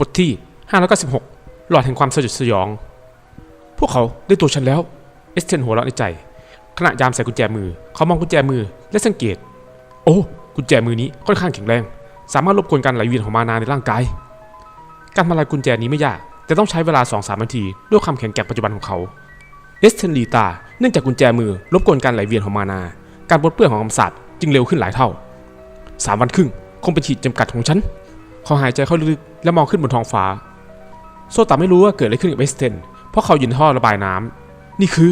บทที่ 596 หลอดแห่งความสยดสยอง พวกเขาได้ตัวฉันแล้ว เอสเทนหัวเราะในใจ ขณะยามใส่กุญแจมือ เขามองกุญแจมือและสังเกต โอ้กุญแจมือนี้ค่อนข้างแข็งแรง สามารถรบกวนการไหลเวียนของมานาในร่างกาย การทำลายกุญแจนี้ไม่ยาก แต่ต้องใช้เวลา 2-3 นาทีด้วยความแข็งแกร่งปัจจุบันของเขา เอสเทนลีตา เนื่องจากกุญแจมือรบกวนการไหลเวียนของมานา การปลดเปลื้องของคำสาปจึงเร็วขึ้นหลายเท่าสามวันครึ่งคงเป็นขีดจำกัดของฉัน เขาหายใจเข้าลึกๆและมองขึ้นบนท้องฟ้า โซตาไม่รู้ว่าเกิดอะไรขึ้นกับเวสเทนเพราะเขายู่ในท่อระบายน้ำนี่คือ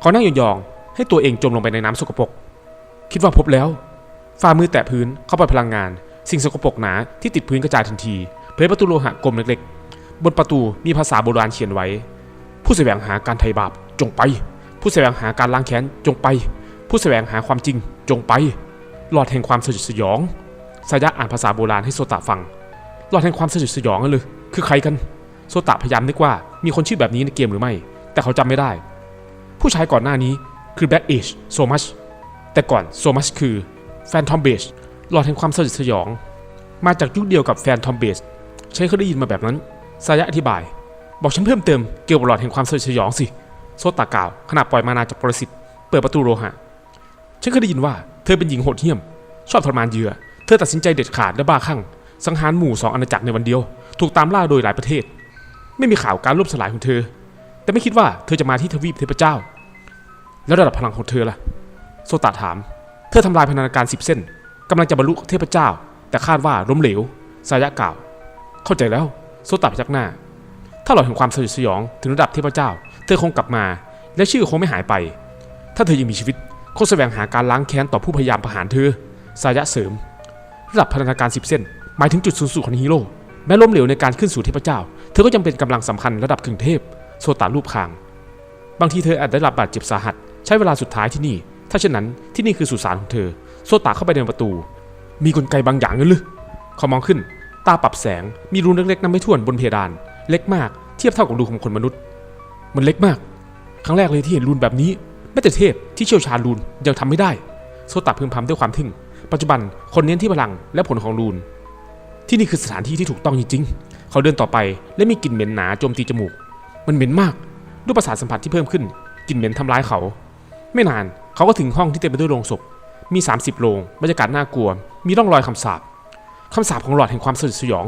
เขานั่งยองๆให้ตัวเองจมลงไปในน้ำสกปรกคิดว่าพบแล้วฝ่ามือแตะพื้นเข้าไปล่อยพลังงาน สิ่งสกปรกหนาที่ติดพื้นกระจายทันทีเผยประตูโลหะกลมเล็กๆ บนประตูมีภาษาโบราณเขียนไว้ ผู้แสวงหาการไถ่บาปจงไป ผู้แสวงหาการล้างแค้นจงไป ผู้แสวงหาความจริงจงไป หลอดแห่งความสยดสยองสายะอ่านภาษาโบราณให้โซตะฟัง หลอดแห่งความสยดสยองนั่นเลย คือใครกัน โซตะพยายามนึกว่ามีคนชื่อแบบนี้ในเกมหรือไม่ แต่เขาจำไม่ได้ ผู้ชายก่อนหน้านี้คือ Black Age So Much แต่ก่อน So Much คือ Phantom Base หลอดแห่งความสยดสยอง มาจากยุคเดียวกับ Phantom Base ฉันเคยได้ยินมาแบบนั้นสายะอธิบาย บอกฉันเพิ่มเติมเกี่ยวกับหลอดแห่งความสยดสยองสิ โซตะกล่าวขณะปล่อยมานาจากปรสิตเปิดประตูโลหะฉันเคยได้ยินว่าเธอเป็นหญิงโหดเหี้ยม ชอบทรมานเหยื่อ เธอตัดสินใจเด็ดขาดและบ้าคลั่ง สังหารหมู่สองอาณาจักรในวันเดียว ถูกตามล่าโดยหลายประเทศ ไม่มีข่าวการล่มสลายของเธอ แต่ไม่คิดว่าเธอจะมาที่ทวีปเทพเจ้า แล้วระดับพลังของเธอล่ะ โซตะถาม เธอทำลายพนันการสิบเส้นกำลังจะบรรลุเทพเจ้า แต่คาดว่าล้มเหลว สายะกล่าว เข้าใจแล้ว โซตะพยักหน้า ถ้าหลอดแห่งความสยดสยองถึงระดับเทพเจ้า เธอคงกลับมา และชื่อคงไม่หายไป ถ้าเธอยังมีชีวิตคงแสวงหาการล้างแค้นต่อผู้พยายามประหารเธอ สายะเสริม ระดับพันาการ10เส้น หมายถึงจุดสูงสุดของฮีโร่แม้ล้มเหลวในการขึ้นสู่เทพเจ้า เธอก็ยังเป็นกำลังสำคัญระดับกึ่งเทพ โซตารูปคาง บางทีเธออาจได้รับบาดเจ็บสาหัส ใช้เวลาสุดท้ายที่นี่ ถ้าเช่นนั้นที่นี่คือสุสานของเธอ โซตาเข้าไปในประตู มีกลไกบางอย่างนั่นหรือเขามองขึ้น ตาปรับแสง มีรูเล็กๆนับไม่ถ้วนบนเพดาน เล็กมาก เทียบเท่ากับรูของคนมนุษย์ มันเล็กมาก ครั้งแรกเลยที่เห็นรูนแบบนี้แม้แต่เทพที่เชี่ยวชาญรูนยังทำไม่ได้ โซตะพึมพำด้วยความทึ่ง ปัจจุบันคนเน้นที่พลังและผลของรูน ที่นี่คือสถานที่ที่ถูกต้องจริงๆ เขาเดินต่อไปและมีกลิ่นเหม็นหนาโจมตีจมูก มันเหม็นมาก ด้วยประสาทสัมผัสที่เพิ่มขึ้น กลิ่นเหม็นทำร้ายเขา ไม่นานเขาก็ถึงห้องที่เต็มไปด้วยโลงศพ มี 30 โลง บรรยากาศน่ากลัว มีร่องรอยคำสาปคำสาปของหลอดแห่งความสยดสยอง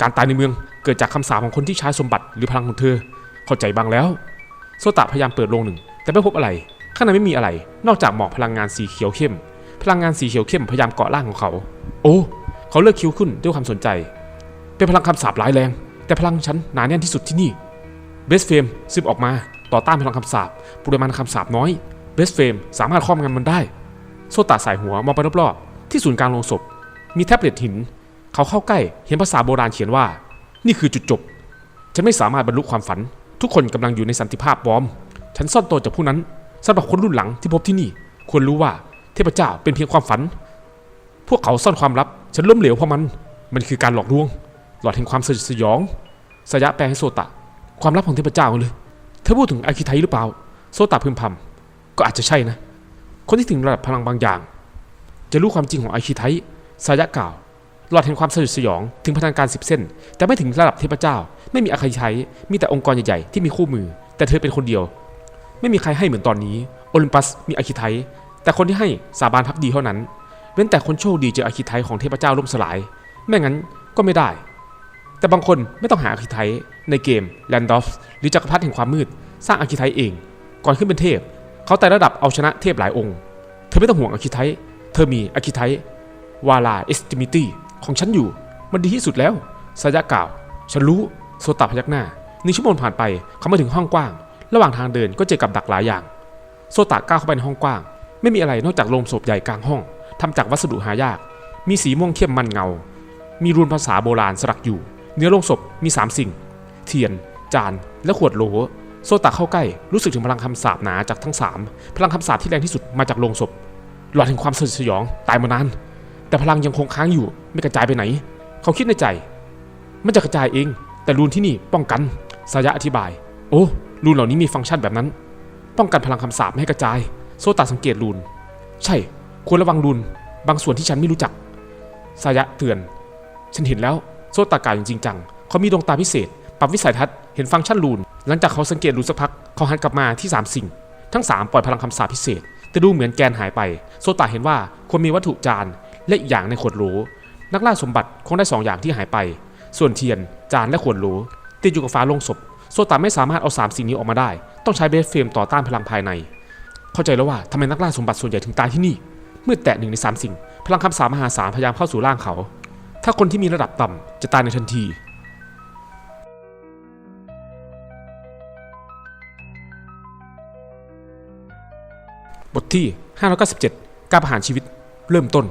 การตายในเมืองเกิดจากคำสาปของคนที่ใช้สมบัติหรือพลังของเธอ เข้าใจบ้างแล้ว โซตะพยายามเปิดโลงหนึ่ง แต่ไม่พบอะไร ข้างในไม่มีอะไร นอกจากหมอกพลังงานสีเขียวเข้ม พลังงานสีเขียวเข้มพยายามเกาะร่างของเขา โอ้ เขาเลิกคิ้วขึ้นด้วยความสนใจ เป็นพลังคำสาปร้ายแรง แต่พลังฉันหนาแน่นที่สุดที่นี่เบสเฟรมซึมออกมาต่อต้านพลังคำสาปปริมาณคำสาปน้อยเบสเฟรมสามารถครอบงำมันได้ โซตาสายหัวมองไปรอบๆที่ศูนย์กลางโลงศพ มีแท็บเล็ตหิน เขาเข้าใกล้เห็นภาษาโบราณเขียนว่า นี่คือจุดจบ ฉันไม่สามารถบรรลุความฝัน ทุกคนกำลังอยู่ในสันติภาพบอม ฉันซ่อนตัวจากผู้นั้นสำหรับคนรุ่นหลังที่พบที่นี่ ควรรู้ว่าเทพเจ้าเป็นเพียงความฝัน พวกเขาซ่อนความลับ ฉันล้มเหลวเพราะมัน มันคือการหลอกลวง หลอดแห่งความสยดสยอง สยะแปลให้โซตะ ความลับของเทพเจ้าเลย เธอพูดถึงอาคิไทหรือเปล่า โซตะพึมพำก็อาจจะใช่นะ คนที่ถึงระดับพลังบางอย่าง จะรู้ความจริงของอาคิไทสายะกล่าว หลอดแห่งความสยดสยอง ถึงพลังการสิบเส้น แต่ไม่ถึงระดับเทพเจ้า ไม่มีอาคิไทมีแต่องค์กรใหญ่ๆที่มีคู่มือ แต่เธอเป็นคนเดียว ไม่มีใครให้เหมือนตอนนี้ โอลิมปัสมีอาคิไทแต่คนที่ให้สาบานพักดีเท่านั้น เว้นแต่คนโชคดีเจออาคิไทของเทพเจ้าล่มสลาย ไม่งั้นก็ไม่ได้ แต่บางคนไม่ต้องหาอาคิไทในเกมแลนดอฟหรือจักรพรรดิแห่งความมืด สร้างอาคิไทเอง ก่อนขึ้นเป็นเทพ เขาไต่ระดับเอาชนะเทพหลายองค์ เธอไม่ต้องห่วงอาคิไทเธอมีอาคิไทวาลาเอสติมิตี้ของฉันอยู่ มันดีที่สุดแล้วสายะกล่าว ฉันรู้โซตาพยักหน้าหนึ่งชั่วโมงผ่านไปเขามาถึงห้องกว้าง ระหว่างทางเดินก็เจอกับดักหลายอย่าง โซตะก้าวเข้าไปในห้องกว้าง ไม่มีอะไรนอกจากโลงศพใหญ่กลางห้อง ทำจากวัสดุหายาก มีสีม่วงเข้มมันเงา มีรูนภาษาโบราณสลักอยู่ เนื้อโลงศพมี 3 สิ่ง เทียน จาน และขวดโหล โซตะเข้าใกล้รู้สึกถึงพลังคำสาปหนาจากทั้ง 3 พลังคำสาปที่แรงที่สุดมาจากโลงศพ หลอดแห่งความสยดสยองตายมานาน แต่พลังยังคงค้างอยู่ไม่กระจายไปไหน เขาคิดในใจ มันจะกระจายเอง แต่รูนที่นี่ป้องกันสายะอธิบาย โอ้รูนเหล่านี้มีฟังก์ชันแบบนั้น ป้องกันพลังคำสาปไม่ให้กระจาย โซตะสังเกตรูน ใช่ ควรระวังรูนบางส่วนที่ฉันไม่รู้จัก สายะเตือน ฉันเห็นแล้ว โซตะกาอย่างจริงจัง เขามีดวงตาพิเศษ ปรับวิสัยทัศน์ เห็นฟังก์ชันลูน หลังจากเขาสังเกตรูสักพัก เขาหันกลับมาที่ 3 สิ่ง ทั้ง 3 ปล่อยพลังคำสาปพิเศษ แต่ดูเหมือนแกนหายไป โซตาเห็นว่าควรมีวัตถุจาน และอีกอย่างในขวดโหลนักล่าสมบัติคงได้สองอย่างที่หายไป ส่วนเทียน จานและขวดโหลติดอยู่กับฟ้าลงศพ โซตาไม่สามารถเอาสามสิ่งนี้ออกมาได้ ต้องใช้เบสเฟรมต่อต้านพลังภายใน เข้าใจแล้วว่าทำไมนักล่าสมบัติส่วนใหญ่ถึงตายที่นี่ เมื่อแตะหนึ่งในสามสิ่ง พลังคำสาปมหาศาลพยายามเข้าสู่ร่างเขา ถ้าคนที่มีระดับต่ำจะตายในทันที บทที่ 597 การประหารชีวิต เริ่มต้น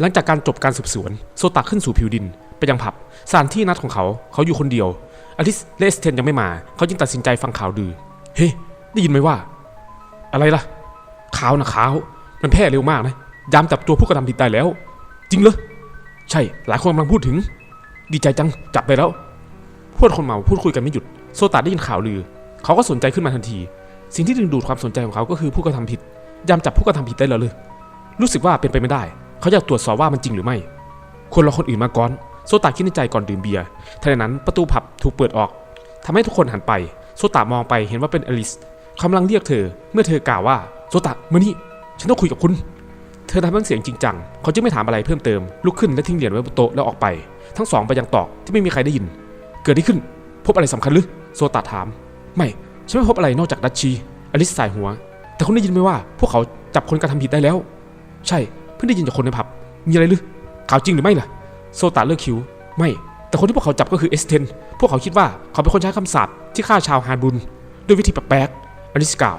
หลังจากการจบการสืบสวน โซตาขึ้นสู่ผิวดิน ไปยังผับสถานที่นัดของเขาเขาอยู่คนเดียวอลิสแลสเทนยังไม่มา เขาจึงตัดสินใจฟังข่าวดือ เฮ้ ได้ยินไหมว่า อะไรล่ะข่าวนะข่าว มันแพร่เร็วมากนะ ยามจับตัวผู้กระทำผิดได้แล้ว จริงเหรอ ใช่ หลายคนกำลังพูดถึง ดีใจจัง จับไปแล้ว พวกคนเมาพูดคุยกันไม่หยุด โซตาได้ยินข่าวลือ เขาก็สนใจขึ้นมาทันที สิ่งที่ดึงดูดความสนใจของเขาก็คือผู้กระทำผิด ยามจับผู้กระทำผิดได้แล้วเลยรู้สึกว่าเป็นไปไม่ได้ เขาอยากตรวจสอบว่ามันจริงหรือไม่ควรอคนอื่นมาก่อน โซตาคิดในใจก่อนดื่มเบียร์ ทันใดนั้นประตูผับถูกเปิดออกทำให้ทุกคนหันไป โซตามองไปเห็นว่าเป็นอลิสกำลังเรียกเธอ เมื่อเธอกล่าวว่า โซตะมานี่ ฉันต้องคุยกับคุณ เธอทำน้ำเสียงจริงจัง เขาจึงไม่ถามอะไรเพิ่มเติม ลุกขึ้นและทิ้งเหรียญไว้บนโต๊ะแล้วออกไป ทั้งสองไปยังตอกที่ไม่มีใครได้ยิน เกิดอะไรขึ้น พบอะไรสำคัญหรือ โซตาถาม ไม่ ฉันไม่พบอะไรนอกจากดัชชี อลิสสายหัว แต่คุณได้ยินไหมว่า พวกเขาจับคนกระทำผิดได้แล้ว ใช่ เพิ่งได้ยินจากคนในผับ มีอะไรหรือข่าวจริงหรือไม่ล่ะ โซตาเลิกคิ้ว ไม่ แต่คนที่พวกเขาจับก็คือเอสเทน พวกเขาคิดว่าเขาเป็นคนใช้คำสาปที่ฆ่าชาวฮานบุนด้วยวิธีแปลกๆอลิสกล่าว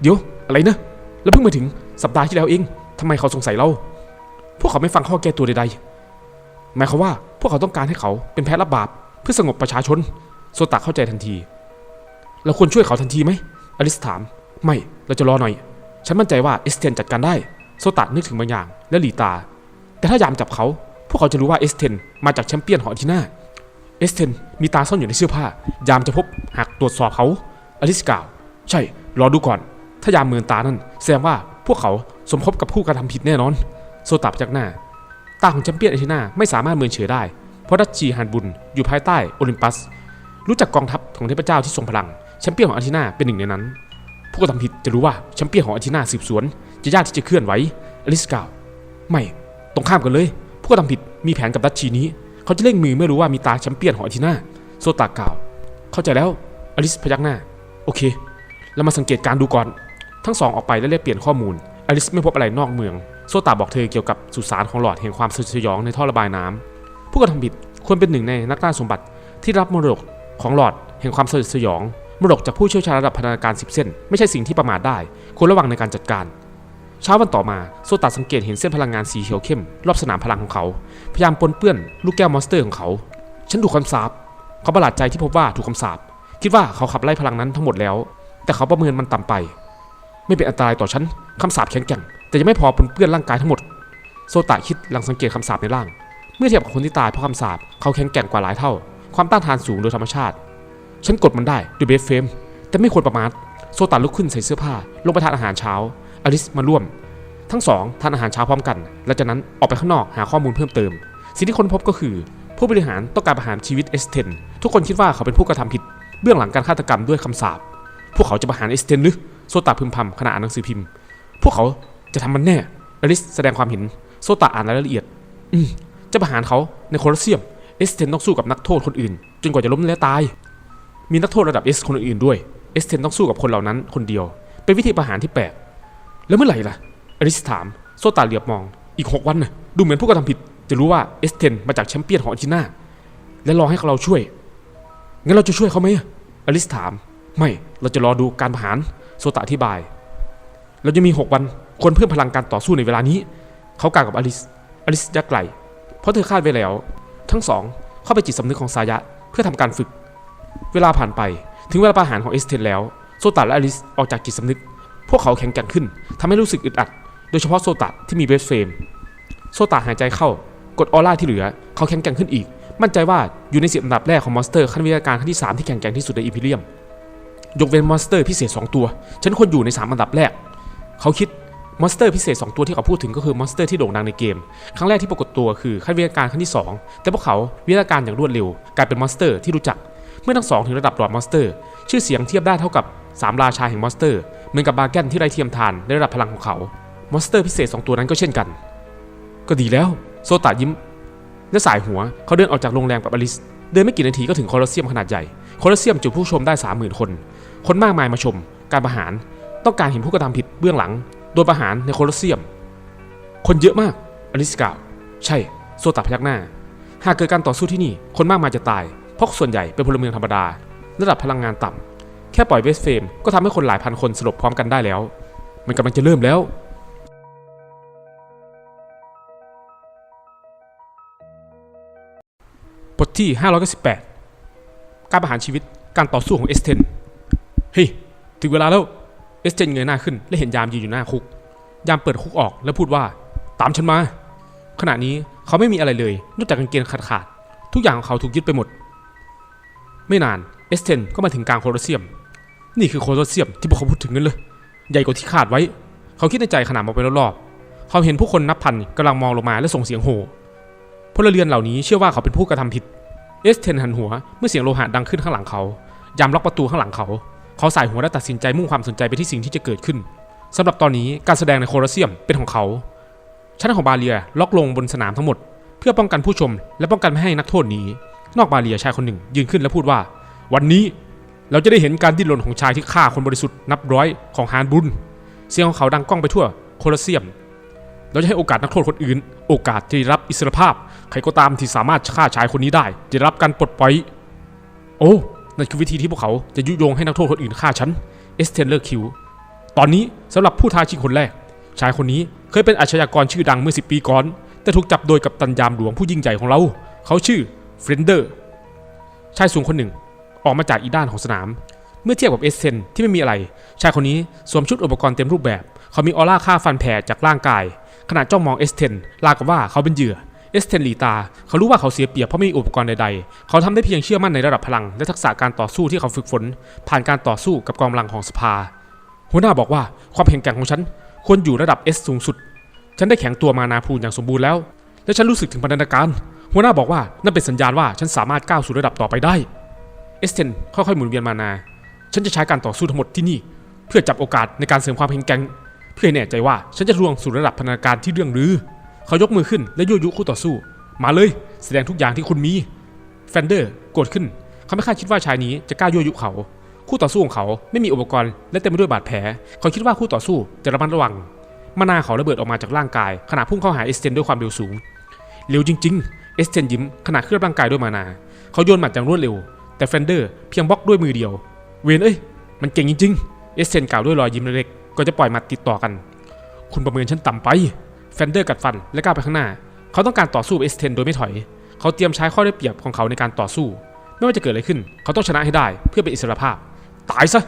เดี๋ยว อะไรนะ แล้วเพิ่งมาถึง สัปดาห์ที่แล้วเองทำไมเขาสงสัยเรา พวกเขาไม่ฟังข้อแก้ตัวใดๆ หมายความว่าพวกเขาต้องการให้เขาเป็นแพ้รับบาปเพื่อสงบประชาชน โซตาเข้าใจทันที เราควรช่วยเขาทันทีไหม อลิสถาม ไม่ เราจะรอหน่อย ฉันมั่นใจว่าเอสเทนจัดการได้ โซตะนึกถึงบางอย่าง และหลีตา แต่ถ้ายามจับเขา พวกเขาจะรู้ว่าเอสเทนมาจากแชมเปี้ยนของอาร์เทิน่าเอสเทนมีตาซ่อนอยู่ในเสื้อผ้า ยามจะพบหากตรวจสอบเขา อลิสกล่าว ใช่ รอดูก่อน ถ้ายามเมือนตานั่นแสดงว่า วกเขาสมคบกับผู้กระทำผิดแน่นอน โซตาพยักหน้า ตาของแชมเปี้ยนอาทิน่าไม่สามารถเมินเฉยได้ เพราะดัชชีฮันบุนอยู่ภายใต้โอลิมปัส รู้จักกองทัพของเทพเจ้าที่ทรงพลัง แชมเปี้ยนของอาทิน่าเป็นหนึ่งในนั้น ผู้กระทำผิดจะรู้ว่าแชมเปี้ยนของอาทิน่าสืบสวน จะยากที่จะเคลื่อนไหวอลิสกล่าวไม่ตรงข้ามกันเลย ผู้กระทำผิดมีแผนกับดัชชีนี้ เขาจะเล่งมือเมื่อรู้ว่ามีตาแชมเปี้ยนของอาทิน่าโซตากล่าว เข้าใจแล้วอลิสพยักหน้า โอเค เรามาสังเกตการดูก่อน ทั้งสองออกไปและเรียกเปลี่ยนข้อมูลอลิสไม่พบอะไรนอกเมือง โซตาบอกเธอเกี่ยวกับสุสานของหลอดแห่งความสยดสยองในท่อระบายน้ำผู้กระทำผิดควรเป็นหนึ่งในนักล่าสมบัติที่รับมรดกของหลอดแห่งความสยดสยองมรดกจากผู้เชี่ยวชาญระดับพัฒนาการ 10 เส้น ไม่ใช่สิ่งที่ประมาทได้ ควรระวังในการจัดการ เช้าวันต่อมา โซตาสังเกตเห็นเส้นพลังงานสีเขียวเข้ม รอบสนามพลังของเขา พยายามปนเปื้อนลูกแก้วมอนสเตอร์ของเขา ฉันถูกคำสาปเขาประหลาดใจที่พบว่าถูกคำสาปคิดว่าเขาขับไล่พลังนั้นทั้งหมดแล้ว แต่เขาประเมินมันต่ำไป ไม่เป็นอันตรายต่อฉันคำสาปแข็งแกร่งแต่ยังไม่พอปนเปื้อนร่างกายทั้งหมด โซตาคิดหลังสังเกตคำสาปในร่าง เมื่อเทียบกับคนที่ตายเพราะคำสาปเขาแข็งแกร่งกว่าหลายเท่า ความต้านทานสูงโดยธรรมชาติ ฉันกดมันได้ด้วยเบสเฟมแต่ไม่ควรประมาทโซตาลุกขึ้นใส่เสื้อผ้า ลงไปทานอาหารเช้าอลิสมาร่วม ทั้งสองทานอาหารเช้าพร้อมกันและจากนั้นออกไปข้างนอกหาข้อมูลเพิ่มเติม สิ่งที่ค้นพบก็คือ ผู้บริหารต้องการประหารชีวิตเอสเทนทุกคนคิดว่าเขาเป็นผู้กระทำผิดเบื้องหลังการฆาตกรรมด้วยคำสาปพวกเขาจะประหารเอสเทนหรือ โซตาพึมพำขณะอ่านหนังสือพิมพ์ พวกเขาจะทำมันแน่อลิสแสดงความเห็นโซตาอ่านรายละเอียด อืมจะประหารเขาในโคลอสเซียมเอสเทนต้องสู้กับนักโทษคนอื่น จนกว่าจะล้มและตาย มีนักโทษระดับเอสคนอื่นด้วยเอสเทนต้องสู้กับคนเหล่านั้นคนเดียว เป็นวิธีประหารที่แปลกแล้วเมื่อไหร่ล่ะอลิสถามโซตาเหลียบมองอีก 6 วันน่ะดูเหมือนผู้กระทำผิด จะรู้ว่าเอสเทนมาจากแชมเปี้ยนของอาร์เจนตินาและรอให้เราช่วยงั้นเราจะช่วยเขาไหมอะอลิสถาม ไม่เราจะรอดูการประหาร โซตาอธิบาย เราจะมี 6 วันควรเพิ่มพลังการต่อสู้ในเวลานี้ เขากล่าวกับอลิส อลิสยักไหลเพราะเธอคาดไว้แล้ว ทั้งสองเข้าไปจิตสำนึกของสายะเพื่อทำการฝึก เวลาผ่านไปถึงเวลาประหารของเอสเทนแล้ว โซตาและอลิสออกจากจิตสำนึก พวกเขาแข็งแกร่งขึ้นทำให้รู้สึกอึดอัด โดยเฉพาะโซตาที่มีเบสเฟรมโซตาหายใจเข้ากดออร่าที่เหลือ เขาแข็งแกร่งขึ้นอีก มั่นใจว่าอยู่ในสิบอันดับแรกของมอนสเตอร์ขั้นวิทยาการขั้นที่ 3 ที่แข็งแกร่งที่สุดในอีพิเรียม ยกเว้นมอนสเตอร์พิเศษ 2 ตัว ฉันควรอยู่ใน 3 อันดับแรก เขาคิดมอนสเตอร์พิเศษ 2 ตัวที่เขาพูดถึงก็คือมอนสเตอร์ที่โด่งดังในเกม ครั้งแรกที่ปรากฏตัวคือขั้นวิทยาการขั้นที่ 2 แต่พวกเขาวิทยาการอย่างรวดเร็ว กลายเป็นมอนสเตอร์ที่รู้จัก เมื่อทั้งสองถึงระดับหลอดมอนสเตอร์ ชื่อเสียงเทียบได้เท่ากับ 3 ราชาแห่งมอนสเตอร์เหมือนกับบาแกนที่ไร้เทียมทานในระดับพลังของเขา มอนสเตอร์พิเศษ 2 ตัวนั้นก็เช่นกัน ก็ดีแล้ว โซตายิ้มและสายหัวเขาเดินออกจากโรงแรมกับอลิสเดินไม่กี่นาทีก็ถึงโคลอสเซียมขนาดใหญ่โคลอสเซียมจุผู้ชมได้ 30,000 คน คนมากมายมาชม การประหารต้องการเห็นผู้กระทำผิดเบื้องหลัง โดนประหารในโคลอสเซียม คนเยอะมากอลิสกล่าว ใช่ โซตาพยักหน้า หากเกิดการต่อสู้ที่นี่ คนมากมายจะตาย เพราะส่วนใหญ่เป็นพลเมืองธรรมดา ระดับพลังงานต่ำแค่ปล่อยเวสเฟมก็ทำให้คนหลายพันคนสลบพร้อมกันได้แล้ว มันกำลังจะเริ่มแล้วบทที่ 598 การประหารชีวิต การต่อสู้ของเอสเทน เฮ้ยถึงเวลาแล้วเอสเทนเงยหน้าขึ้น และเห็นยามยืนอยู่หน้าคุก ยามเปิดคุกออกแล้วพูดว่า ตามฉันมา ขณะนี้เขาไม่มีอะไรเลย นอกจากกางเกงขาดขาด ทุกอย่างของเขาถูกยึดไปหมด ไม่นานเอสเทนก็มาถึงกลางโคลอสเซียม นี่คือโคลอสเซียมที่พวกเขาพูดถึงกันเลย ใหญ่กว่าที่คาดไว้ เขาคิดในใจขณะมองไปรอบๆ เขาเห็นผู้คนนับพันกำลังมองลงมาและส่งเสียงโห่พลเรือนเหล่านี้เชื่อว่าเขาเป็นผู้กระทำผิด เอสเทนหันหัวเมื่อเสียงโลหะดังขึ้นข้างหลังเขา ยามล็อกประตูข้างหลังเขา เขาสายหัวและตัดสินใจมุ่งความสนใจไปที่สิ่งที่จะเกิดขึ้นสำหรับตอนนี้การแสดงในโคลอเซียมเป็นของเขา ชั้นของบาเรียล็อกลงบนสนามทั้งหมด เพื่อป้องกันผู้ชม และป้องกันไม่ให้นักโทษหนีนอกบาเรียชายคนหนึ่ง ยืนขึ้นและพูดว่า วันนี้เราจะได้เห็นการดิ้นรนของชายที่ฆ่าคนบริสุทธิ์นับร้อยของฮานบุญเสียงของเขาดังก้องไปทั่วโคลอเซียม เราจะให้โอกาสนักโทษคนอื่น โอกาสที่รับอิสรภาพ ใครก็ตามที่สามารถฆ่าชายคนนี้ได้ จะรับการปลดปล่อย โอ้ นั่นคือวิธีที่พวกเขาจะยุยงให้นักโทษคนอื่นฆ่าฉันเอสเทนเลอร์คิวตอนนี้สำหรับผู้ท้าชิงคนแรก ชายคนนี้เคยเป็นอาชญากรชื่อดังเมื่อ 10 ปีก่อน แต่ถูกจับโดยกับตันยามหลวงผู้ยิ่งใหญ่ของเรา เขาชื่อเฟรนเดอร์ชายสูงคนหนึ่ง ออกมาจากอีด้านของสนาม เมื่อเทียบกับเอสเทนที่ไม่มีอะไร ชายคนนี้สวมชุดอุปกรณ์เต็มรูปแบบ เขามีออร่าฆ่าฟันแผลจากร่างกาย ขณะจ้องมองเอสเทนรากับว่าเขาเป็นเหยื่อ เอสเทนลีตา เขารู้ว่าเขาเสียเปรียบเพราะไม่มีอุปกรณ์ใดๆ เขาทำได้เพียงเชื่อมั่นในระดับพลัง และทักษะการต่อสู้ที่เขาฝึกฝน ผ่านการต่อสู้กับกองกำลังของสภา หัวหน้าบอกว่าความแข็งแกร่งของฉันควรอยู่ระดับ S สูงสุด ฉันได้แข็งตัวมานาพูนอย่างสมบูรณ์แล้ว และฉันรู้สึกถึงพัฒนาการ หัวหน้าบอกว่านั่นเป็นสัญญาณว่าฉันสามารถก้าวสู่ระดับต่อไปได้เอสเทนค่อยๆหมุนเวียนมานา ฉันจะใช้การต่อสู้ทั้งหมดที่นี่ เพื่อจับโอกาสในการเสริมความแข็งแกร่ง เพื่อแน่ใจว่าฉันจะล่วงสู่ระดับพัฒนาการที่เรื่องลือ เขายกมือขึ้นและยั่วยุคู่ต่อสู้ มาเลย แสดงทุกอย่างที่คุณมีแฟนเดอร์โกรธขึ้น เขาไม่คาดคิดว่าชายนี้จะกล้ายั่วยุเขา คู่ต่อสู้ของเขาไม่มีอุปกรณ์และเต็มไปด้วยบาดแผล เขาคิดว่าคู่ต่อสู้จะระมัดระวังมานาเขาระเบิดออกมาจากร่างกายขณะพุ่งเข้าหาเอสเทนด้วยความเร็วสูง เร็วจริง ๆ เอสเทนยิ้มขณะเคลื่อนร่างกายด้วยมานา เขาโยนหมัดอย่างรวดเร็ว แต่เฟนเดอร์เพียงบล็อกด้วยมือเดียว เวนเอ้ย มันเก่งจริงๆ เอสเทนกล่าวด้วยรอยยิ้มเล็กๆ ก็จะปล่อยหมัดติดต่อกัน คุณประเมินฉันต่ำไป เฟนเดอร์กัดฟันและก้าวไปข้างหน้า เขาต้องการต่อสู้เอสเทนโดยไม่ถอย เขาเตรียมใช้ข้อได้เปรียบของเขาในการต่อสู้ ไม่ว่าจะเกิดอะไรขึ้น เขาต้องชนะให้ได้เพื่อเป็นอิสรภาพ ตายซะ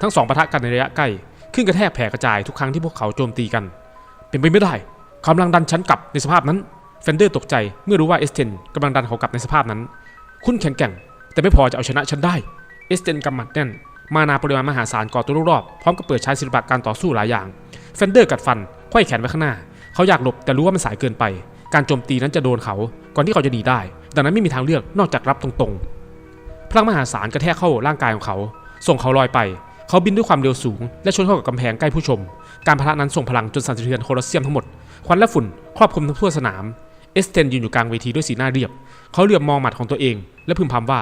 ทั้งสองปะทะกันในระยะใกล้ ขึ้นกระแทกแผ่กระจายทุกครั้งที่พวกเขาโจมตีกัน เป็นไปไม่ได้กำลังดันฉันกลับในสภาพนั้นเฟนเดอร์ตกใจเมื่อรู้ว่าเอสเทนกำลังดันเขากลับในสภาพนั้น คุณแข็งแกร่ง แต่ไม่พอจะเอาชนะฉันได้เอสเทนกำหมัดแน่น มานาปริมาณมหาศาลก่อตัวรอบพร้อมกับเปิดใช้ศิลปะการต่อสู้หลายอย่างเฟนเดอร์กัดฟันไขว้แขนไว้ข้างหน้า เขาอยากหลบแต่รู้ว่ามันสายเกินไป การโจมตีนั้นจะโดนเขา ก่อนที่เขาจะหนีได้ ดังนั้นไม่มีทางเลือกนอกจากรับตรงๆ พลังมหาศาลกระแทกเข้าร่างกายของเขา ส่งเขาลอยไป เขาบินด้วยความเร็วสูง และชนเข้ากับกำแพงใกล้ผู้ชม การพละนั้นส่งพลังจนสั่นสะเทือนโคลอสเซียมทั้งหมด ควันและฝุ่นครอบคลุมทั้งทั่วสนาม เอสเทนยืนอยู่กลางเวทีด้วยสีหน้าเรียบ เขาเหลือบมองหมัดของตัวเอง และพึมพำว่า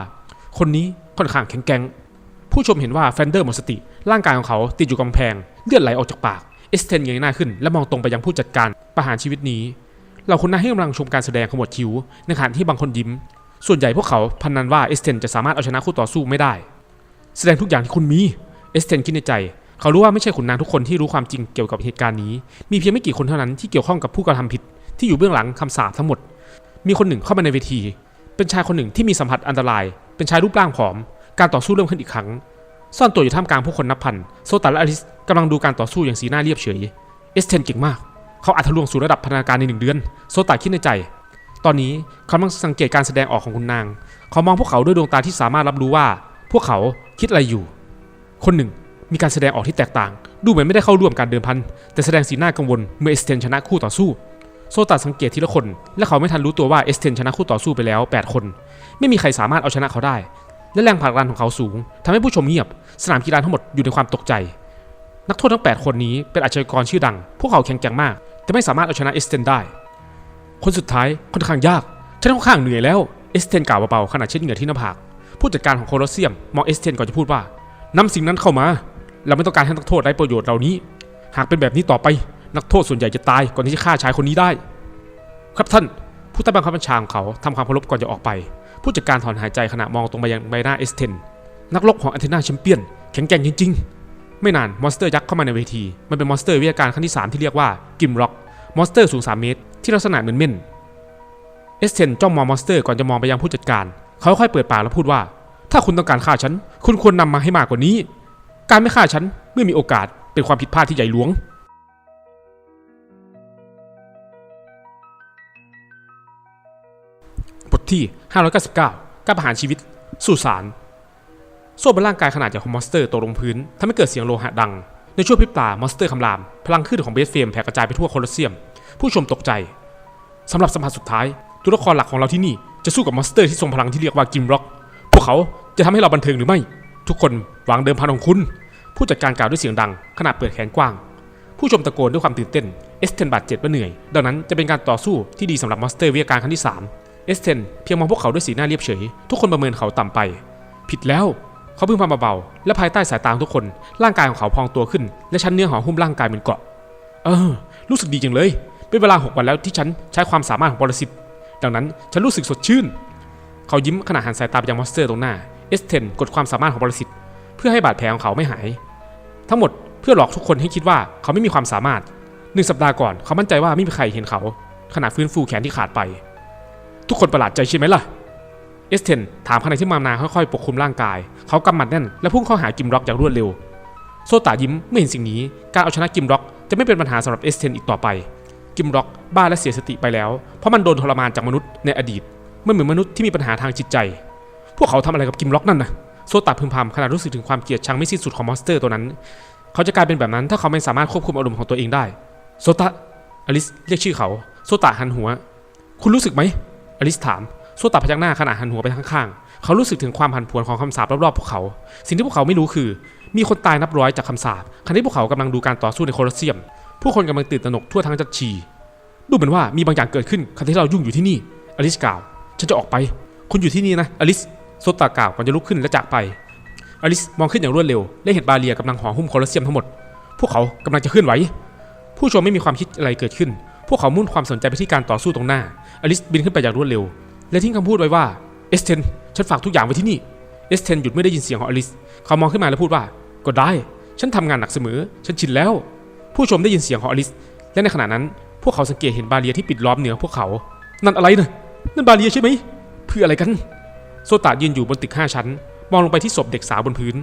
คนนี้ค่อนข้างแข็งแกร่งผู้ชมเห็นว่าแฟนเดอร์หมดสติ ร่างกายของเขาติดอยู่กำแพง เลือดไหลออกจากปาก เอสเทนเงยหน้าขึ้นและมองตรงไปยังผู้จัดการประหารชีวิตนี้เราคนนั้นให้กำลังชมการแสดงขมวดคิ้วในขณะที่บางคนยิ้ม ส่วนใหญ่พวกเขาพนันว่าเอสเทนจะสามารถเอาชนะคู่ต่อสู้ไม่ได้ แสดงทุกอย่างที่คุณมีเอสเทนคิดในใจ เขารู้ว่าไม่ใช่ขุนนางทุกคนที่รู้ความจริงเกี่ยวกับเหตุการณ์นี้ มีเพียงไม่กี่คนเท่านั้นที่เกี่ยวข้องกับผู้กระทำผิดที่อยู่เบื้องหลังคำสาปทั้งหมด มีคนหนึ่งเข้ามาในเวที เป็นชายคนหนึ่งที่มีสัมผัสอันตราย เป็นชายรูปร่างผอม การต่อสู้เริ่มขึ้นอีกครั้ง ซ่อนตัวอยู่ท่ามกลางผู้คนนับพัน โซตันและอลิสกำลังดูการต่อสู้อย่างสีหน้าเรียบเฉย เอสเทนเก่งมาก เขาอาจทะลวงสู่ระดับพัฒนาการในหนึ่งเดือน โซตันคิดในใจ ตอนนี้เขากำลังสังเกตการแสดงออกของคุณนาง เขามองพวกเขาด้วยดวงตาที่สามารถรับรู้ว่า พวกเขาคิดอะไรอยู่ คนหนึ่งมีการแสดงออกที่แตกต่าง ดูเหมือนไม่ได้เข้าร่วมการเดิมพัน แต่แสดงสีหน้ากังวลเมื่อเอสเทนชนะคู่ต่อสู้โซตัสสังเกตทีละคน และเขาไม่ทันรู้ตัวว่าเอสเทนชนะคู่ต่อสู้ไปแล้ว 8 คน ไม่มีใครสามารถเอาชนะเขาได้ และแรงผลักดันของเขาสูงทำให้ผู้ชมเงียบ สนามกีฬาทั้งหมดอยู่ในความตกใจ นักโทษทั้ง 8 คนนี้เป็นอาชญากรชื่อดัง พวกเขาแข็งแกร่งมาก แต่ไม่สามารถเอาชนะเอสเทนได้ คนสุดท้ายค่อนข้างยากฉันค่อนข้างเหนื่อยแล้วเอสเทนกล่าวเบาๆขณะเช็ดเหงื่อที่หน้าผากผู้จัดการของโคลอสเซียมมองเอสเทนก่อนจะพูดว่านำสิ่งนั้นเข้ามา เราไม่ต้องการให้นักโทษได้ประโยชน์เหล่านี้ หากเป็นแบบนี้ต่อไปนักโทษส่วนใหญ่จะตายก่อนที่จะฆ่าชายคนนี้ได้ ครับท่านผู้ใต้บังคับบัญชาของเขาทำความเคารพก่อนจะออกไป ผู้จัดการถอนหายใจขณะมองตรงไปยังใบหน้าเอสเทนนักรบของอันเทนาแชมเปี้ยนแข็งแกร่งจริง ๆ ไม่นานมอนสเตอร์ยักษ์เข้ามาในเวที มันเป็นมอนสเตอร์วิทยาการขั้นที่ 3 ที่เรียกว่ากิมร็อกมอนสเตอร์สูง 3 เมตร ที่ลักษณะเหมือนเม่นเอสเทนจ้องมองมอนสเตอร์ก่อนจะมองไปยังผู้จัดการ เขาค่อยๆเปิดปากแล้วพูดว่า ถ้าคุณต้องการฆ่าฉัน คุณควรนำมาให้มากกว่านี้ การไม่ฆ่าฉันเมื่อมีโอกาสเป็นความผิดพลาดที่ใหญ่หลวง ที่ 599 การประหารชีวิตสูสารโซ่บนร่างกายขนาดใหญ่ของมอนสเตอร์ตกลงพื้นทำให้เกิดเสียงโลหะดัง ในช่วงพริบตามอนสเตอร์คำราม พลังขึ้นของเบสเฟมแผ่กระจายไปทั่วโคลอสเซียม ผู้ชมตกใจสำหรับสัมผัสสุดท้าย ตัวละครหลักของเราที่นี่จะสู้กับมอนสเตอร์ที่ทรงพลังที่เรียกว่ากิมร็อก พวกเขาจะทำให้เราบันเทิงหรือไม่ ทุกคนวางเดิมพันของคุณ ผู้จัดการกล่าวด้วยเสียงดังขณะเปิดแขนกว้าง ผู้ชมตะโกนด้วยความตื่นเต้นเอสเทนบาดเจ็บและเหนื่อย ดังนั้นจะเป็นการต่อสู้ที่ดีสำหรับมอนสเตอร์วิทยาการครั้งที่3 เอสเทนเพียงมองพวกเขาด้วยสีหน้าเรียบเฉย ทุกคนประเมินเขาต่ำไป ผิดแล้ว เขาพึมพำเบาๆและภายใต้สายตาทุกคน ร่างกายของเขาพองตัวขึ้น และชั้นเนื้อห่อหุ้มร่างกายเหมือนเกาะ เออ รู้สึกดีจังเลย เป็นเวลา6วันแล้วที่ฉันใช้ความสามารถของปรสิตดังนั้นฉันรู้สึกสดชื่น เขายิ้มขณะหันสายตาไปยังมอนสเตอร์ตรงหน้าเอสเทนกดความสามารถของปรสิตเพื่อให้บาดแผลของเขาไม่หาย ทั้งหมดเพื่อหลอกทุกคนให้คิดว่าเขาไม่มีความสามารถหนึ่งสัปดาห์ก่อนเขามั่นใจว่าไม่มีใครเห็นเขาขณะฟื้นฟูแขนที่ขาดไป ทุกคนประหลาดใจใช่ไหมล่ะเอสเทนถามขณะที่มานาค่อยๆปกคลุมร่างกาย เขากำหมัดแน่นและพุ่งเข้าหากิมร็อกอย่างรวดเร็ว โซตายิ้มเมื่อเห็นสิ่งนี้ การเอาชนะกิมร็อกจะไม่เป็นปัญหาสำหรับเอสเทนอีกต่อไป กิมร็อกบ้าและเสียสติไปแล้ว เพราะมันโดนทรมานจากมนุษย์ในอดีตไม่เหมือนมนุษย์ที่มีปัญหาทางจิตใจ พวกเขาทำอะไรกับกิมร็อกนั่นนะโซตาพึมพำขณะรู้สึกถึงความเกลียดชังไม่สิ้นสุดของมอนสเตอร์ตัวนั้น เขาจะกลายเป็นแบบนั้นถ้าเขาไม่สามารถควบคุมอารมณ์ของตัวเองได้ โซตะอลิสเรียกชื่อเขา โซตะหันหัว คุณรู้สึกไหม อลิสถามโซตะพยักหน้าขณะหันหัวไปข้างๆเขารู้สึกถึงความผันผวนของคำสาปรอบๆพวกเขา สิ่งที่พวกเขาไม่รู้คือ มีคนตายนับร้อยจากคำสาปขณะที่พวกเขากำลังดูการต่อสู้ในโคลอสเซียม ผู้คนกำลังตื่นตระหนกทั่วทั้งจัดชี ดูเหมือนว่ามีบางอย่างเกิดขึ้นขณะที่เรายุ่งอยู่ที่นี่อลิสกล่าว ฉันจะออกไป คุณอยู่ที่นี่นะอลิสโซตะกล่าวก่อนจะลุกขึ้นและจากไปอลิสมองขึ้นอย่างรวดเร็วและเห็นบาเรียกำลังห่อหุ้มโคลอสเซียมทั้งหมด พวกเขากำลังจะเคลื่อนไหว ผู้ชมไม่มีความคิดอะไรเกิดขึ้น พวกเขามุ่งความสนใจไปที่การต่อสู้ตรงหน้า อลิสบินขึ้นไปอย่างรวดเร็ว และทิ้งคำพูดไว้ว่าเอสเทนฉันฝากทุกอย่างไว้ที่นี่เอสเทนหยุดไม่ได้ยินเสียงของอลิส เขามองขึ้นมาแล้วพูดว่า ก็ได้ ฉันทำงานหนักเสมอ ฉันชินแล้ว ผู้ชมได้ยินเสียงของอลิส และในขณะนั้น พวกเขาสังเกตเห็นบาเรียที่ปิดล้อมเหนือพวกเขา นั่นอะไรนะนั่นบาเรียใช่ไหมเพื่ออะไรกัน โซตะยืนอยู่บนตึกห้าชั้น มองลงไปที่ศพเด็กสาวบนพื้น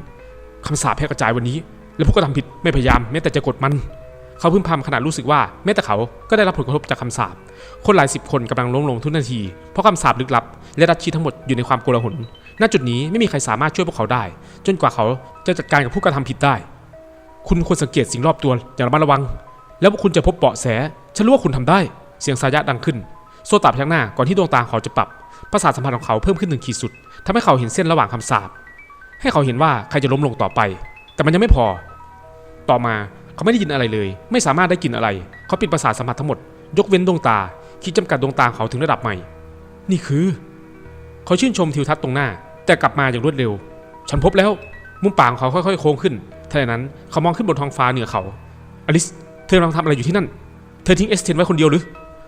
คำสาปแพร่กระจายวันนี้ และพวกก็ทำผิดไม่พยายามแม้แต่จะกดมัน เขาพึมพำขณะรู้สึกว่าแม้แต่เขาก็ได้รับผลกระทบจากคำสาปคนหลายสิบคนกำลังล้มลงทุกนาที เพราะคำสาปลึกลับ และดัชชีทั้งหมดอยู่ในความโกลาหลณจุดนี้ไม่มีใครสามารถช่วยพวกเขาได้ จนกว่าเขาจะจัดการกับผู้กระทำผิดได้ คุณควรสังเกตสิ่งรอบตัวอย่างระมัดระวัง แล้วคุณจะพบเบาะแสฉันรู้ว่าคุณทำได้ เสียงสายะดังขึ้น โซตาพยักหน้าก่อนที่ดวงตาเขาจะปรับประสาทสัมผัสของเขาเพิ่มขึ้นหนึ่งขีดสุดทำให้เขาเห็นเส้นระหว่างคำสาปให้เขาเห็นว่าใครจะล้มลงต่อไป แต่มันยังไม่พอ ต่อมา เขาไม่ได้ยินอะไรเลย ไม่สามารถได้กลิ่นอะไร เขาปิดประสาทสัมผัสทั้งหมด ยกเว้นดวงตา คิดจำกัดดวงตาเขาถึงระดับใหม่ นี่คือ เขาชื่นชมทิวทัศน์ตรงหน้า แต่กลับมาอย่างรวดเร็ว ฉันพบแล้ว มุมปากของเขาค่อยๆ โค้งขึ้นทันใดนั้นเขามองขึ้นบนท้องฟ้าเหนือเขา อลิส เธอกำลังทำอะไรอยู่ที่นั่น เธอทิ้งเอสเทนไว้คนเดียวหรือ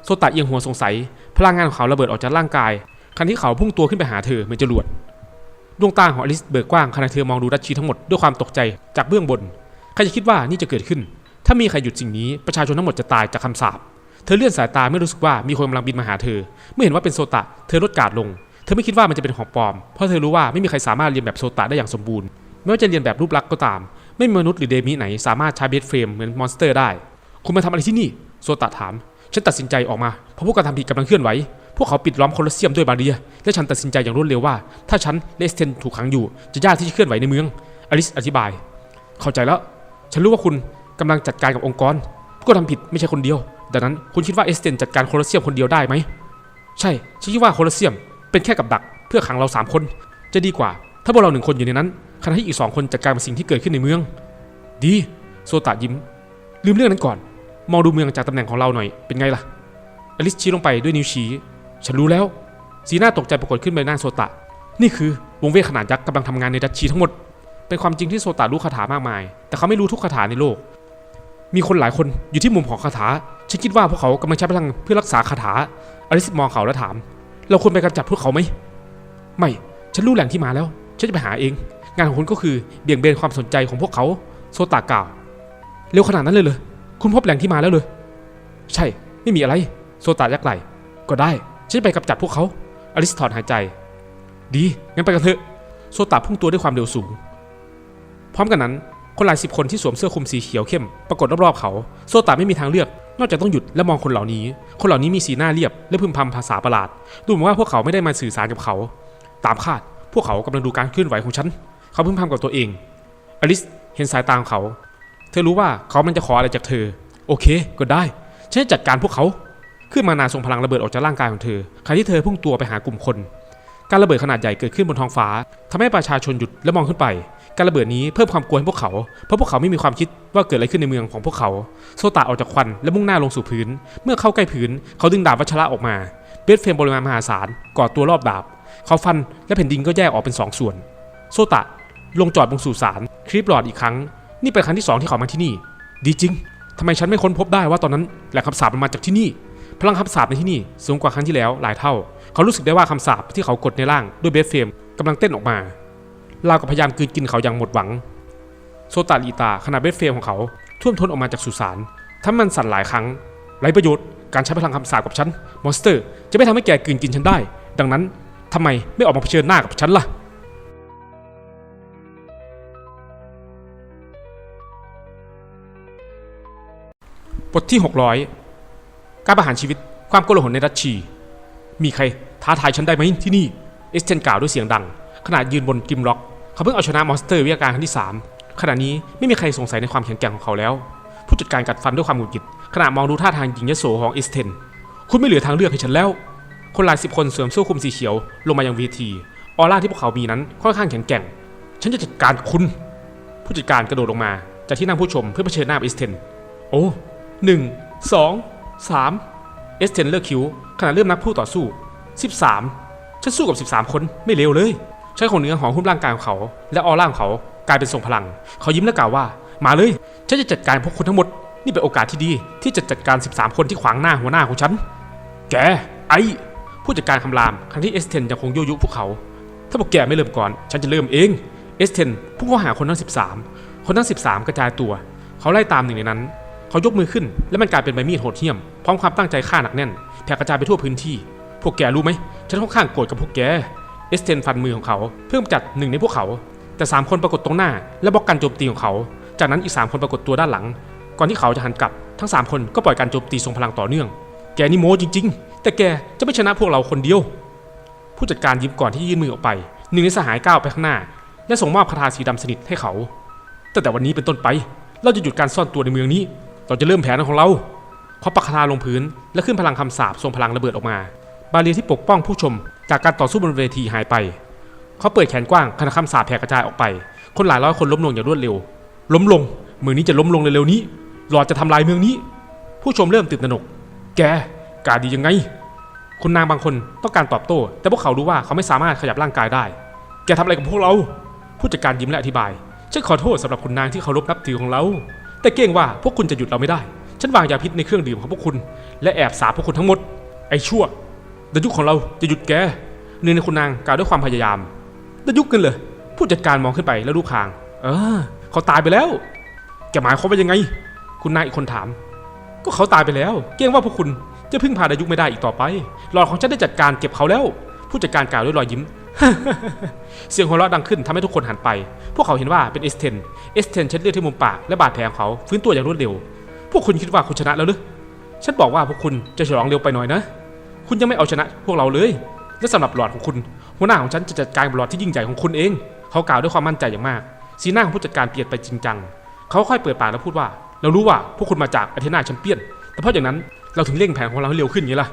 โซตะเอียงหัวสงสัย พลังงานของเขาระเบิดออกจากร่างกายขณะที่เขาพุ่งตัวขึ้นไปหาเธอเหมือนจรวด ดวงตาของอลิสเบิกกว้างขณะเธอมองดูดัชชีทั้งหมดด้วยความตกใจจากเบื้องบน ใครจะคิดว่านี่จะเกิดขึ้น ถ้ามีใครหยุดสิ่งนี้ประชาชนทั้งหมดจะตายจากคำสาปเธอเลื่อนสายตาเมื่อรู้สึกว่ามีคนกำลังบินมาหาเธอ เมื่อเห็นว่าเป็นโซตะ เธอลดการ์ดลง เธอไม่คิดว่ามันจะเป็นของปลอม เพราะเธอรู้ว่าไม่มีใครสามารถเรียนแบบโซตะได้อย่างสมบูรณ์ ไม่ว่าจะเรียนแบบรูปลักษณ์ก็ตาม ไม่มีมนุษย์หรือเดมิไหนสามารถใช้เบสเฟรมเหมือนมอนสเตอร์ได้ คุณมาทำอะไรที่นี่ โซตะถาม ฉันตัดสินใจออกมา เพราะพวกการทำผิดกำลังเคลื่อนไหว พวกเขาปิดล้อมโคลอสเซียมด้วยบาเรีย และฉันตัดสินใจอย่างรวดเร็วว่า ถ้าฉันและเอสเทนถูกขังอยู่ จะยากที่จะเคลื่อนไหวในเมือง อลิสอธิบาย เข้าใจแล้ว ฉันรู้ว่าคุณกำลังจัดการกับองค์กรผู้กระทำผิดไม่ใช่คนเดียว ดังนั้นคุณคิดว่าเอสเทนจัดการโคลอสเซียมคนเดียวได้ไหม ใช่ ฉันคิดว่าโคลอสเซียมเป็นแค่กับดักเพื่อขังเราสามคน จะดีกว่า ถ้าพวกเราหนึ่งคนอยู่ในนั้นขณะที่อีกสองคนจัดการกับสิ่งที่เกิดขึ้นในเมือง ดี โซตะยิ้ม ลืมเรื่องนั้นก่อน มองดูเมืองจากตำแหน่งของเราหน่อย เป็นไงล่ะ อลิสชี้ลงไปด้วยนิ้วชี้ ฉันรู้แล้ว สีหน้าตกใจปรากฏขึ้นใบหน้าโซตะ นี่คือวงเวทขนาดยักษ์กำลังทำงานในดัชชีทั้งหมด เป็นความจริงที่โซตะรู้คาถามากมาย แต่เขาไม่รู้ทุกคาถาในโลก มีคนหลายคนอยู่ที่มุมของคาถาฉันคิดว่าพวกเขากำลังใช้พลังเพื่อรักษาคาถาอลิสมองเขาแล้วถาม เราควรไปกำจัดพวกเขาไหมไม่ฉันรู้แหล่งที่มาแล้ว ฉันจะไปหาเอง งานของคุณก็คือเบี่ยงเบนความสนใจของพวกเขาโซตะกล่าวเร็วขนาดนั้นเลยเหรอคุณพบแหล่งที่มาแล้วเลย ใช่ไม่มีอะไร โซตะยักไหลก็ได้ฉันจะไปกำจัดพวกเขาอลิสถอนหายใจ ดีงั้นไปกันเถอะโซตะพุ่งตัวด้วยความเร็วสูง พร้อมกันนั้น คนหลายสิบคนที่สวมเสื้อคลุมสีเขียวเข้มปรากฏรอบๆเขา โซตะไม่มีทางเลือก นอกจากต้องหยุดและมองคนเหล่านี้ คนเหล่านี้มีสีหน้าเรียบและพึมพำภาษาประหลาด ดูเหมือนว่าพวกเขาไม่ได้มาสื่อสารกับเขา ตามคาด พวกเขากำลังดูการเคลื่อนไหวของฉัน เขาพึมพำกับตัวเอง อลิสเห็นสายตาของเขา เธอรู้ว่าเขามันจะขออะไรจากเธอ โอเค ก็ได้ ฉันจะจัดการพวกเขา ขึ้นมานาทรงพลังระเบิดออกจากร่างกายของเธอขณะที่เธอพุ่งตัวไปหากลุ่มคน การระเบิดขนาดใหญ่เกิดขึ้นบนท้องฟ้าทำให้ประชาชนหยุดและมองขึ้นไป การระเบิดนี้เพิ่มความกลัวให้พวกเขา เพราะพวกเขาไม่มีความคิดว่าเกิดอะไรขึ้นในเมืองของพวกเขา โซตะออกจากควันและมุ่งหน้าลงสู่พื้น เมื่อเข้าใกล้พื้น เขาดึงดาบวัชระออกมาเบสเฟรมปริมาณมหาศาลก่อตัวรอบดาบ เขาฟันและแผ่นดินก็แยกออกเป็นสองส่วน โซตะลงจอดบนสุสานคลิปหลอดอีกครั้ง นี่เป็นครั้งที่สองที่เขามาที่นี่ ดีจริงทำไมฉันไม่ค้นพบได้ว่าตอนนั้นแหล่งคำสาปมันมาจากที่นี่ พลังคำสาปในที่นี่สูงกว่าครั้งที่แล้วหลายเท่า เขารู้สึกได้ว่าคำสาปที่เขากดในร่างด้วยเบสเฟมกำลังเต้นออกมาราวกับพยายามกืนกินเขาอย่างหมดหวัง โซตาลีตาขณะเบสเฟมของเขาท่วมท้นออกมาจากสุสานถ้ามันสั่นหลายครั้งไร้ประโยชน์การใช้พลังคำสาปกับฉันมอนสเตอร์ จะไม่ทำให้แกกืนกินฉันได้ ดังนั้นทำไมไม่ออกมาเผชิญหน้ากับฉันล่ะบทที่ 600 การประหารชีวิตความโกลาหลในรัชชี มีใครท้าทายฉันได้ไหมที่นี่ เอสเทนกล่าวด้วยเสียงดัง ขณะยืนบนกิมล็อก เขาเพิ่งเอาชนะมอนสเตอร์วิทยาการครั้งที่ 3 ขณะนี้ไม่มีใครสงสัยในความแข็งแกร่งของเขาแล้ว ผู้จัดการกัดฟันด้วยความหงุดหงิด ขณะมองดูท่าทางหญิงยโสของเอสเทน คุณไม่เหลือทางเลือกให้ฉันแล้ว คนหลายสิบคนสวมเสื้อคลุมสีเขียวลงมายังเวที ออร่าที่พวกเขามีนั้นค่อนข้างแข็งแกร่ง ฉันจะจัดการคุณ ผู้จัดการกระโดดลงมาจากที่นั่งผู้ชมเพื่อเผชิญหน้าเอสเทน โอ้หนึ่งสองสามเอสเทนเลิกคิว ขณะเริ่มนับผู้ต่อสู้สิบสามฉันสู้กับสิบสามคนไม่เลวเลย ใช้ของเนื้อหอมหุ้มร่างกายของเขา และออร่าของเขากลายเป็นทรงพลัง เขายิ้มและกล่าวว่า มาเลย ฉันจะจัดการพวกคุณทั้งหมด นี่เป็นโอกาสที่ดี ที่จะจัดการ 13 คนที่ขวางหน้าหัวหน้าของฉัน แก ไอผู้จัดการคำรามครั้งที่เอสเทนยังคงยั่วยุพวกเขา ถ้าพวกแกไม่เริ่มก่อน ฉันจะเริ่มเองเอสเทนพุ่งเข้าหาคนทั้ง 13 คนทั้ง 13 กระจายตัว เขาไล่ตามหนึ่งในนั้น เขายกมือขึ้น และมันกลายเป็นใบมีดโหดเหี้ยม พร้อมความตั้งใจฆ่าหนักแน่นแผ่กระจายไปทั่วพื้นที่ พวกแกรู้ไหมฉันค่อนข้างโกรธกับพวกแกเอสเทนฟันมือของเขาเพื่อจัดหนึ่งในพวกเขา แต่สามคนปรากฏตรงหน้า และบล็อกการโจมตีของเขา จากนั้นอีกสามคนปรากฏตัวด้านหลัง ก่อนที่เขาจะหันกลับทั้งสามคนก็ปล่อยการโจมตีทรงพลังต่อเนื่อง แกนี่โม้จริง ๆ แต่แกจะไม่ชนะพวกเราคนเดียว ผู้จัดการยิ้มก่อนที่ยื่นมือออกไปหนึ่งในสหายก้าวไปข้างหน้า และส่งมอบคาถาสีดำสนิทให้เขาตั้งแต่วันนี้เป็นต้นไป เราจะหยุดการซ่อนตัวในเมืองนี้ เราจะเริ่มแผนของเราเขาปักคาถาลงพื้น และขึ้นพลังคำสาปทรงพลังระเบิดออกมา บาเรียที่ปกป้องผู้ชม จากการต่อสู้บนเวทีหายไป เขาเปิดแขนกว้างขณะคำสาปแผ่กระจายออกไป คนหลายร้อยคนล้มลงอย่างรวดเร็ว ล้มลงเมืองนี้จะล้มลงเร็วๆนี้ หลอดจะทำลายเมืองนี้ ผู้ชมเริ่มตื่นตระหนก แกกาดียังไงคุณนางบางคนต้องการตอบโต้ แต่พวกเขารู้ว่าเขาไม่สามารถขยับร่างกายได้ แกทำอะไรกับพวกเรา ผู้จัดการยิ้มและอธิบาย ฉันขอโทษสำหรับคุณนางที่เคารพนับถือของเรา แต่เกรงว่าพวกคุณจะหยุดเราไม่ได้ ฉันวางยาพิษในเครื่องดื่มของพวกคุณ และแอบสาพวกคุณทั้งหมด ไอ้ชั่วดยุคของเราจะหยุดแกหนึ่งในคุณนางกล่าวด้วยความพยายามดยุคกันเลยผู้จัดการมองขึ้นไปแล้วลูกคาง เออ เขาตายไปแล้วแกหมายความว่ายังไง คุณนายอีกคนถาม ก็เขาตายไปแล้ว เกรงว่าพวกคุณจะพึ่งพาดายุคไม่ได้อีกต่อไปหลอดของฉันได้จัดการเก็บเขาแล้ว ผู้จัดการกล่าวด้วยรอยยิ้ม เสียงหัวเราะดังขึ้นทำให้ทุกคนหันไป พวกเขาเห็นว่าเป็นเอสเทน เอสเทนเช็ดเลือดที่มุมปากและบาดแผลของเขาฟื้นตัวอย่างรวดเร็ว พวกคุณคิดว่าคุณชนะแล้วหรือฉันบอกว่าพวกคุณจะฉลองเร็วไปหน่อยนะ คุณยังไม่เอาชนะพวกเราเลย และสำหรับหลอดของคุณ หัวหน้าของฉันจะจัดการบหลอดที่ยิ่งใหญ่ของคุณเอง เขากล่าวด้วยความมั่นใจอย่างมาก สีหน้าของผู้จัดการเปลี่ยนไปจริงจัง เขาค่อยเปิดปากแล้วพูดว่า เรารู้ว่าพวกคุณมาจากอาเทนาแชมเปี้ยน แต่เพราะอย่างนั้นเราถึงเร่งแผนของเราให้เร็วขึ้นอย่างนี้ล่ะ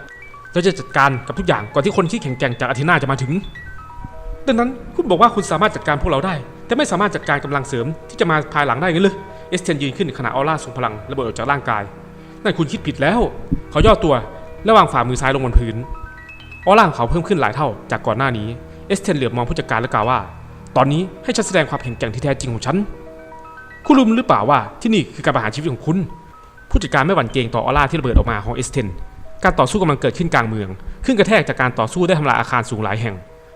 เราจะจัดการกับทุกอย่างก่อนที่คนที่แข็งแกร่งจากอาเทนาจะมาถึง ดังนั้นคุณบอกว่าคุณสามารถจัดการพวกเราได้ แต่ไม่สามารถจัดการกำลังเสริมที่จะมาภายหลังได้งั้นเลยเอสเทนยืนขึ้นขณะออร่าส่งพลังระเบิดออกจากร่างกาย นั่นคุณคิดผิดแล้ว เขาย่อตัวและวางฝ่ามือซ้ายลงบนพื้นออร่าของเขาเพิ่มขึ้นหลายเท่าจากก่อนหน้านี้เอสเทนเหลือบมองผู้จัดการและกล่าวว่า ตอนนี้ให้ฉันแสดงความแข็งแกร่งที่แท้จริงของฉันคุณรู้หรือเปล่าว่าที่นี่คือการประหารชีวิตของคุณ ผู้จัดการไม่หวั่นเกรงต่อออร่าที่ระเบิดออกมาของเอสเทนการต่อสู้กำลังเกิดขึ้นกลางเมือง ขึ้นกระแทกจากการต่อสู้ได้ทำลายอาคารสูงหลายแห่ง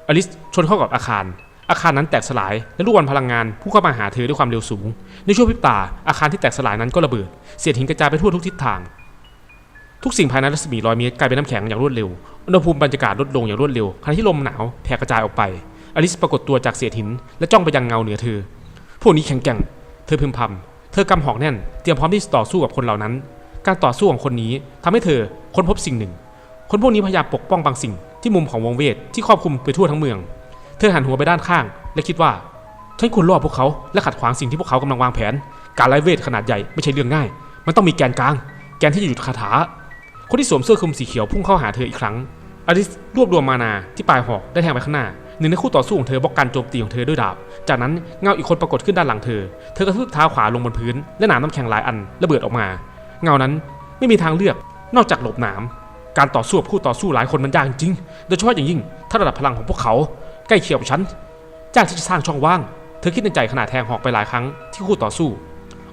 อลิสชนเข้ากับอาคาร อาคารนั้นแตกสลาย และลูกบอลพลังงานพุ่งเข้ามาหาเธอด้วยความเร็วสูง ในช่วงพริบตา อาคารที่แตกสลายนั้นก็ระเบิด เศษหินกระจายไปทั่วทุกทิศทาง ทุกสิ่งภายในรัศมีร้อยเมตรกลายเป็นน้ำแข็งอย่างรวดเร็ว อุณหภูมิบรรยากาศลดลงอย่างรวดเร็ว ขณะที่ลมหนาวแผ่กระจายออกไป อลิสปรากฏตัวจากเศษหิน และจ้องไปยังเงาเหนือเธอ พวกนี้แข็งแกร่ง เธอพึมพำ เธอกำหอกแน่น เตรียมพร้อมที่จะต่อสู้กับคนเหล่านั้น การต่อสู้ของคนนี้ทำให้เธอค้นพบสิ่งหนึ่ง คนพวกนี้พยายามปกป้องบางสิ่ง ที่มุมของวงเวทที่ครอบคลุมไปทั่วทั้งเมือง เธอหันหัวไปด้านข้าง และคิดว่าฉันควรรอบพวกเขาและขัดขวางสิ่งที่พวกเขากำลังวางแผน การไล่เวทขนาดใหญ่ไม่ใช่เรื่องง่าย มันต้องมีแกนกลาง แกนที่จะหยุดคาถา คนที่สวมเสื้อคลุมสีเขียวพุ่งเข้าหาเธออีกครั้ง อลิสรวบรวมมานาที่ปลายหอกได้แทงไปข้างหน้า หนึ่งในคู่ต่อสู้ของเธอบล็อกการโจมตีของเธอด้วยดาบ จากนั้นเงาอีกคนปรากฏขึ้นด้านหลังเธอ เธอกระทืบเท้าขวาลงบนพื้น และหนามน้ำแข็งหลายอันระเบิดออกมา เงานั้นไม่มีทางเลือกนอกจากหลบหนาม การต่อสู้กับคู่ต่อสู้หลายคนมันยากจริง โดยเฉพาะอย่างยิ่ง ถ้าระดับพลังของพวกเขา ใกล้เคียงกับฉันยากที่จะสร้างช่องว่าง เธอคิดในใจขณะแทงหอกไปหลายครั้งที่คู่ต่อสู้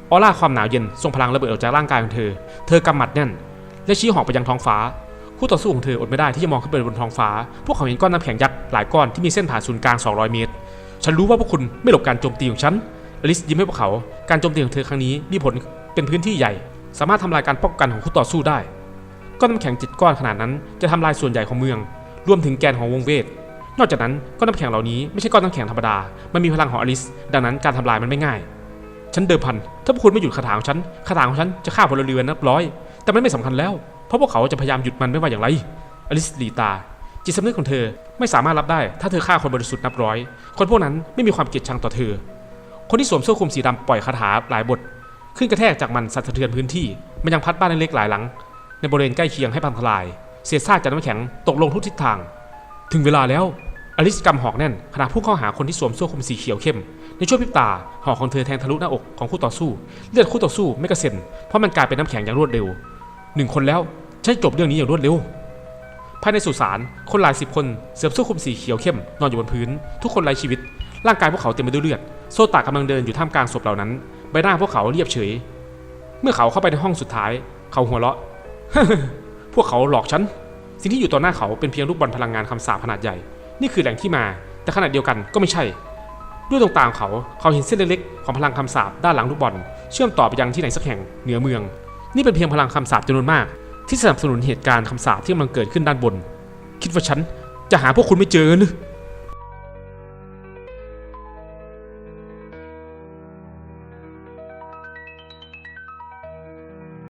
ออร่าความหนาวเย็นส่งพลังระเบิดออกจากร่างกายของเธอ เธอกำหมัดแน่น และชี้หอกไปยังท้องฟ้า คู่ต่อสู้ของเธออดไม่ได้ที่จะมองขึ้นไปบนท้องฟ้า พวกเขาเห็นก้อนน้ำแข็งยักษ์หลายก้อนที่มีเส้นผ่าศูนย์กลาง 200 เมตร ฉันรู้ว่าพวกคุณไม่หลบการโจมตีของฉัน อลิสยิ้มให้พวกเขา การโจมตีของเธอครั้งนี้มีผลเป็นพื้นที่ใหญ่ สามารถทำลายการป้องกันของคู่ต่อสู้ได้ ก้อนน้ำแข็งเจ็ดก้อนขนาดนั้นจะทำลายส่วนใหญ่ของเมือง รวมถึงแกนของวงเวท นอกจากนั้นก้อนน้ำแข็งเหล่านี้ไม่ใช่ก้อนน้ำแข็งธรรมดา มันมีพลังของอลิส ดังนั้นการทำลายมันไม่ง่าย ฉันเดิมพัน ถ้าพวกคุณไม่หยุดคาถาของฉันคาถาของฉันจะฆ่าพลเรือนนับร้อย แต่มันไม่สำคัญแล้ว เพราะพวกเขาจะพยายามหยุดมันไม่ว่าอย่างไร อลิสลีตา จิตสำนึกของเธอไม่สามารถรับได้ ถ้าเธอฆ่าคนบริสุทธิ์นับร้อย คนพวกนั้นไม่มีความเกลียดชังต่อเธอ คนที่สวมเสื้อคลุมสีดำปล่อยคาถาหลายบทขึ้นกระแทกจากมันสั่นสะเทือนพื้นที่ มันยังพัดบ้านเล็กๆหลายหลัง ในบริเวณใกล้เคียงให้พังทลาย เศษซากจากน้ำแข็งตกลงทุกทิศทาง ถึงเวลาแล้วอลิสกำหอกแน่นขณะพุ่งเข้าหาคนที่สวมเสื้อคลุมสีเขียวเข้ม ในช่วงพริบตาหอกของเธอแทงทะลุหน้าอกของคู่ต่อสู้ เลือดคู่ต่อสู้ไม่กระเซ็นเพราะมันกลายเป็นน้ำแข็งอย่างรวดเร็วหนึ่งคนแล้วฉันจะจบเรื่องนี้อย่างรวดเร็วภายในสุสานคนหลายสิบคนเสื้อเสื้อคลุมสีเขียวเข้มนอนอยู่บนพื้น ทุกคนไร้ชีวิต ร่างกายพวกเขาเต็มไปด้วยเลือด โซตากำลังเดินอยู่ท่ามกลางศพเหล่านั้น ใบหน้าพวกเขาเรียบเฉย เมื่อเขาเข้าไปในห้องสุดท้าย เขาหัวเราะ พวกเขาหลอกฉัน สิ่งที่อยู่ต่อหน้าเขาเป็นเพียงลูกบอลพลังงานคำสาปขนาดใหญ่ นี่คือแหล่งที่มา แต่ขณะเดียวกันก็ไม่ใช่ ด้วยตรงตาของเขา เขาเห็นเส้นเล็กๆ ของพลังคำสาปด้านหลังลูกบอล เชื่อมต่อไปยังที่ไหนสักแห่งเหนือเมือง นี่เป็นเพียงพลังคำสาปจำนวนมาก ที่สนับสนุนเหตุการณ์คำสาปที่กำลังเกิดขึ้นด้านบน คิดว่าฉันจะหาพวกคุณไม่เจอหรือ